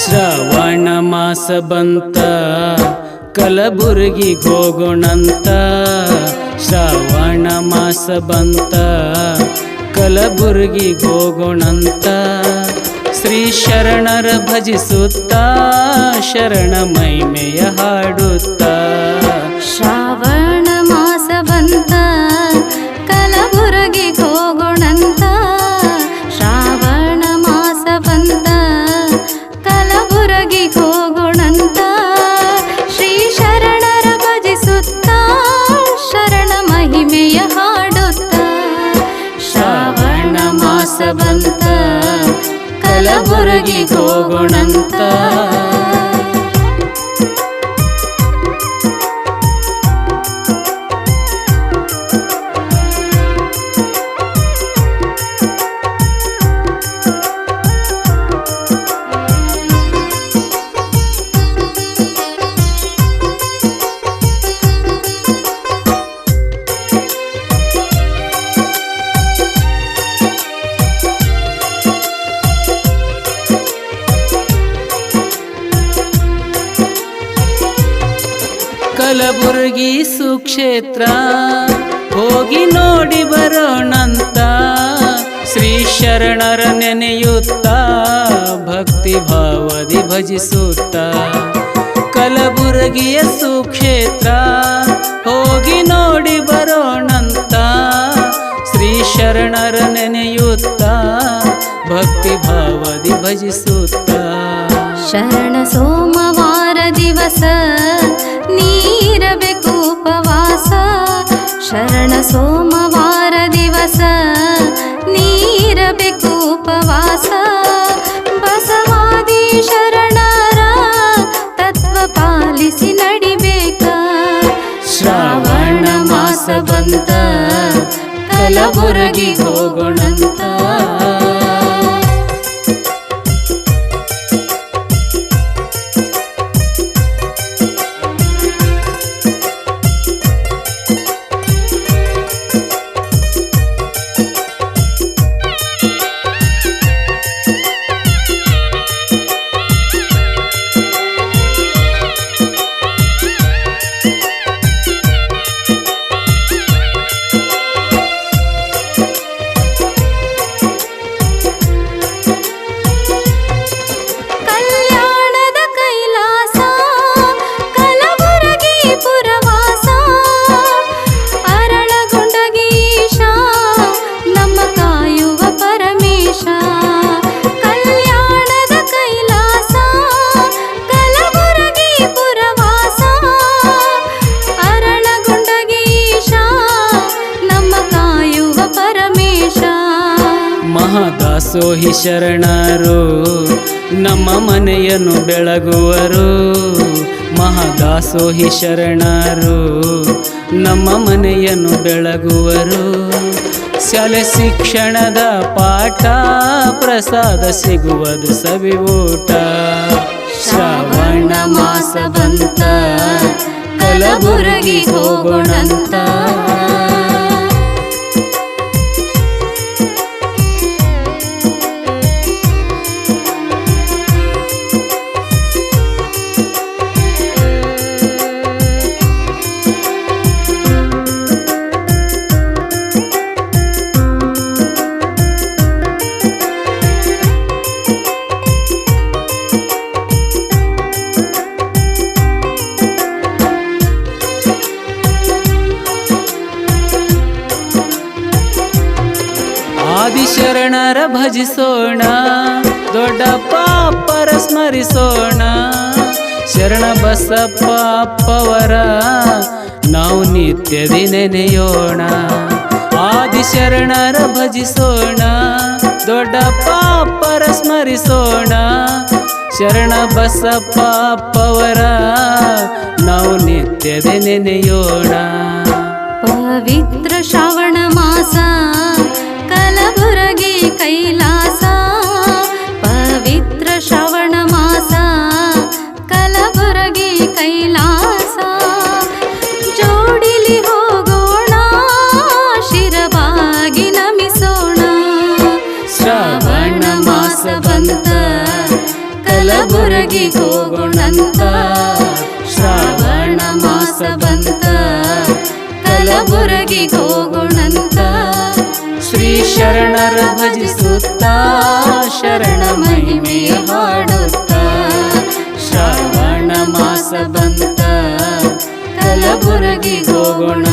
ಶ್ರವಣ ಮಾಸ ಬಂತ ಕಲಬುರ್ಗಿ ಹೋಗೋಣಂತ ಶ್ರವಣ ಮಾಸ ಬಂತ. ಕಲಬುರ್ಗಿಗ್ ಹೋಗೋಣಂತ ಶ್ರೀ ಶರಣರ ಭಜಿಸುತ್ತಾ ಶರಣ ಮೈಮೆಯ ಹಾಡುತ್ತ. ಕಲಬುರಗಿ ಹೋಗೋಣಂತ ಕಲಬುರ್ಗಿ ಸುಕ್ಷೇತ್ರ. ಹೋಗಿ ನೋಡಿ ಬರೋಣಂತ. ಶ್ರೀ ಶರಣರ ನೆನೆಯುತ್ತ. ಭಕ್ತಿ ಭಾವದಿ ಭಜಿಸುತ್ತ. ಕಲಬುರಗಿಯ ಸುಕ್ಷೇತ್ರ. ಹೋಗಿ ನೋಡಿ ಬರೋಣಂತ. ಶ್ರೀ ಶರಣರ ನೆನೆಯುತ್ತ. ಭಕ್ತಿ ಭಾವದಿ ಭಜಿಸುತ್ತ. ಶರಣ ಸೋಮವಾರ ದಿವಸ. ನೀರಬೇಕು ಉಪವಾಸ. ಶರಣ ಸೋಮವಾರ ದಿವಸ. ನೀರಬೇಕು ಉಪವಾಸ. ಬಸವಾದಿ ಶರಣರ ತತ್ವ ಪಾಲಿಸಿ ನಡಿಬೇಕ. ಶ್ರಾವಣ ಮಾಸ ಬಂತ. ಕಲಬುರಗಿ ಹೋಗೋಣಂತ. ಮಹಾದಾಸೋಹಿ ಶರಣರು, ನಮ್ಮ ಮನೆಯನ್ನು ಬೆಳಗುವರು. ಮಹಾದಾಸೋಹಿ ಶರಣರು, ನಮ್ಮ ಮನೆಯನ್ನು ಬೆಳಗುವರು. ಶಾಲೆ ಶಿಕ್ಷಣದ ಪಾಠ, ಪ್ರಸಾದ ಸಿಗುವುದು ಸವಿ ಊಟ. ಶ್ರಾವಣ ಮಾಸ ಬಂತ, ಕಲಬುರಗಿ ಹೋಗೋಣಂತ. ಆದಿಶರಣರ ಭಜಿಸೋಣ, ದೊಡ್ಡ ಪಾಪರ ಸ್ಮರಿಸೋಣ. ಶರಣ ಬಸಪ್ಪ ಅಪ್ಪವರ, ನಾವು ನಿತ್ಯದಿ ನೆನೆಯೋಣ ಆದಿಶರಣರ ಭಜಿಸೋಣ, ದೊಡ್ಡ ಪಾಪರ ಸ್ಮರಿಸೋಣ. ಶರಣ ಬಸಪ್ಪ ಅಪ್ಪವರ, ನಾವು ನಿತ್ಯದಿ ನೆನೆಯೋಣ ಪವಿತ್ರ ಶ್ರಾವಣ ಕಲಬುರಗಿ ಹೋಗೋಣಂತ. ಶ್ರಾವಣ ಮಾಸ ಬಂತ. ಕಲಬುರಗಿ ಹೋಗೋಣಂತ. ಶ್ರೀ ಶರಣರ ಭಜಿಸುತ್ತ ಶರಣ ಮಹಿಮೆ ಹಾಡುತ್ತ. ಶ್ರಾವಣ ಮಾಸ ಬಂತ. ಕಲಬುರಗಿ ಹೋಗೋಣಂತ